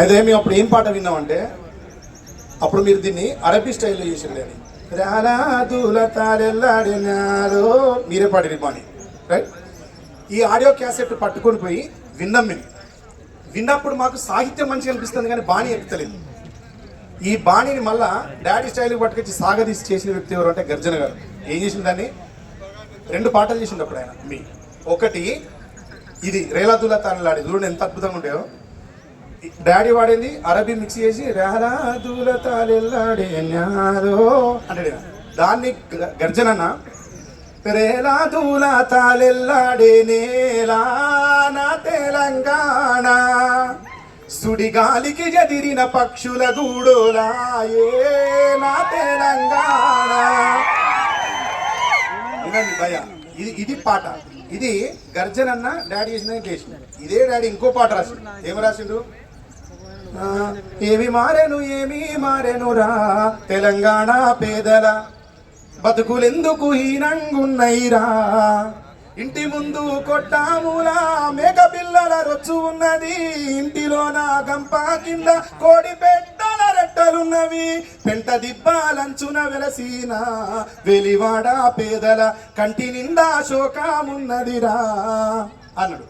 అయితే మేము అప్పుడు ఏం పాట విన్నామంటే అప్పుడు మీరు దీన్ని అరబీ స్టైల్లో చేసిండే అని. రాలాదుల తారెల్లాడినారో మీరే పాడిరి బాని రైట్ ఈ ఆడియో క్యాసెట్ పట్టుకొని పోయి విన్నాం మేము. విన్నప్పుడు మాకు సాహిత్యం మంచిగా అనిపిస్తుంది కానీ బాణి ఎక్కుతలేదు. ఈ బాణిని మళ్ళా డాడీ స్టైల్ పట్టుకొచ్చి సాగదీసి చేసిన వ్యక్తి ఎవరు అంటే గర్జన గారు. ఏం చేసిన దాన్ని? రెండు పాటలు చేసిండు అప్పుడు ఆయన మీ. ఒకటి ఇది రేలాదుల్లా తానలాడి చూడండి ఎంత అద్భుతంగా ఉంటాయో. డాడీ వాడింది? అరబీ మిక్స్ చేసి రేలాదుల తాలెల్లాడే న్యారో అంటాడు దాన్ని గ- గర్జనన్న రేలాదుల తాలెల్లాడే నేలా నా తెలంగాణ. సుడిగాలికి జదిరిన పక్షుల గూడోలాయే నా తెలంగాణ. వినండి భయ. ఇది ఇది పాట. ఇది గర్జన్ అన్న డాడీ చేసిన చేసిన ఇదే డాడీ ఇంకో పాట రాసిండు. ఏమి రాసిండు? ఏమి మారెను ఏమి మారెనురా? తెలంగాణ పేదల బతుకులెందుకు హీనంగున్నైరా ఇంటి ముందు కొట్టాములా మేక పిల్లల రొచ్చు ఉన్నది. ఇంటిలోన గంప కింద కోడి పెట్టల రెట్టలున్నవి. పెంట దిబ్బాలంచున వెలసిన వెలివాడ పేదల కంటి నిండా శోకమున్నదిరా. అన్నాడు.